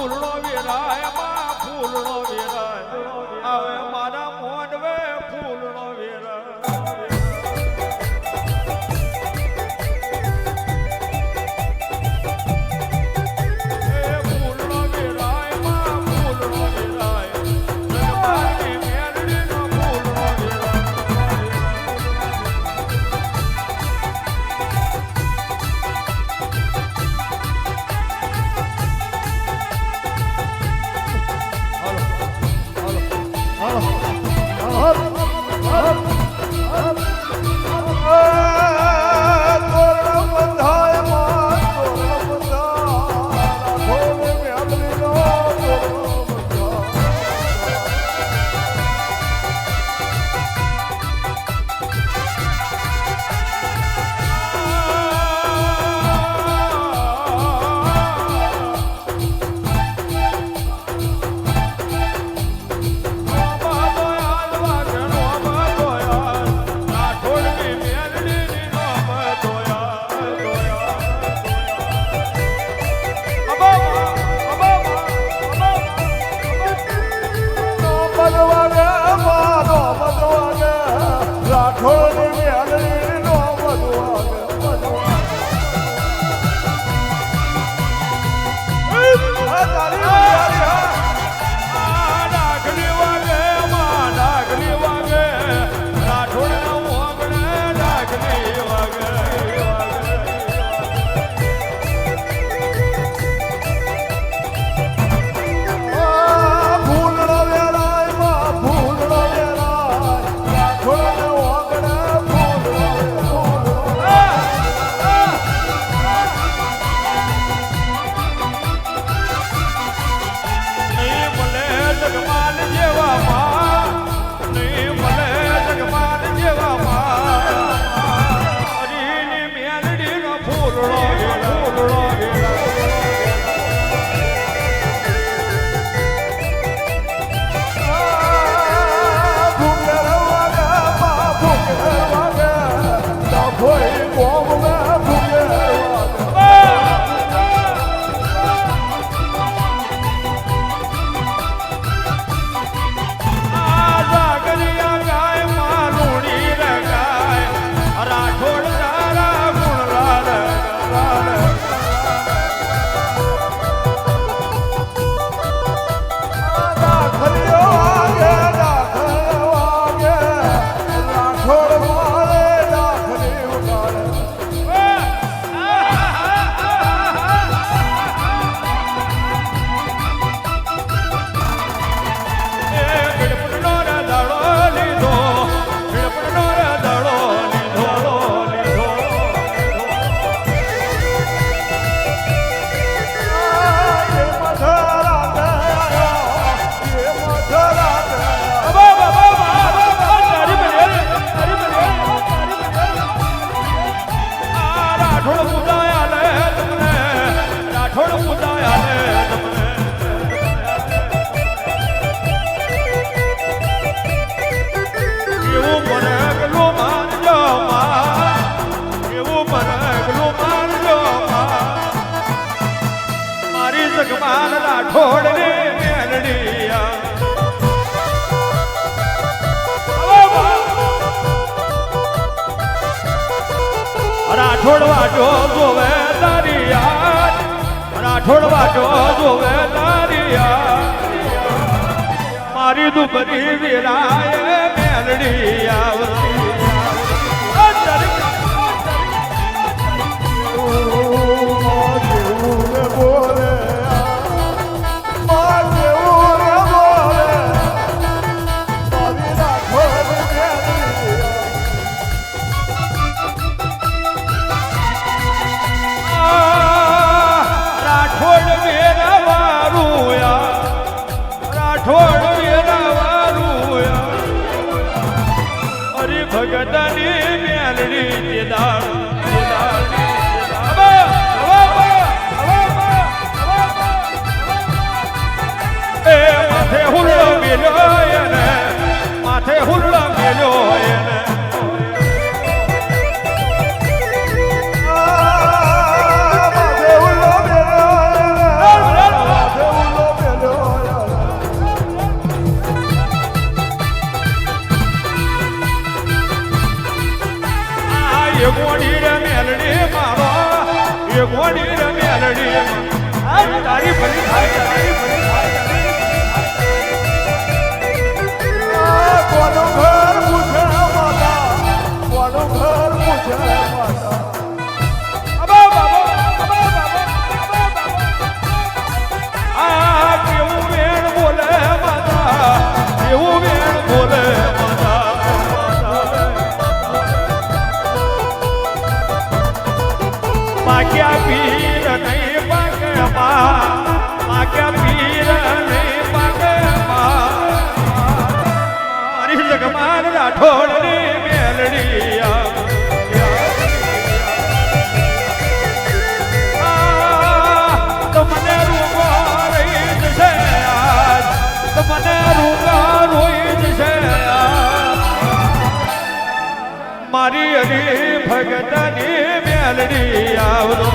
ફૂલનો વેરાયમાં ફૂલનો વેરાય. આવે થોડું ખુદાયા તમને એવું મને ગલું માનજો એવું મને ગલું માનજો મારી દરિયા રાઠોડ વાટો જોવે તારિયા. મારી દુબરી વિરાય મેલડી આવતી. ભગતની મેલડી દાળ છે કોડી રમે અલડી આ તારી ભલી થાય તારી ભલી થાય કોનો ઘર પૂછે માતા? કોનો ઘર પૂછે માતા? એવું મને રૂગા રોઈ આજ. મારી હરી ભગતની મેલડી આવલો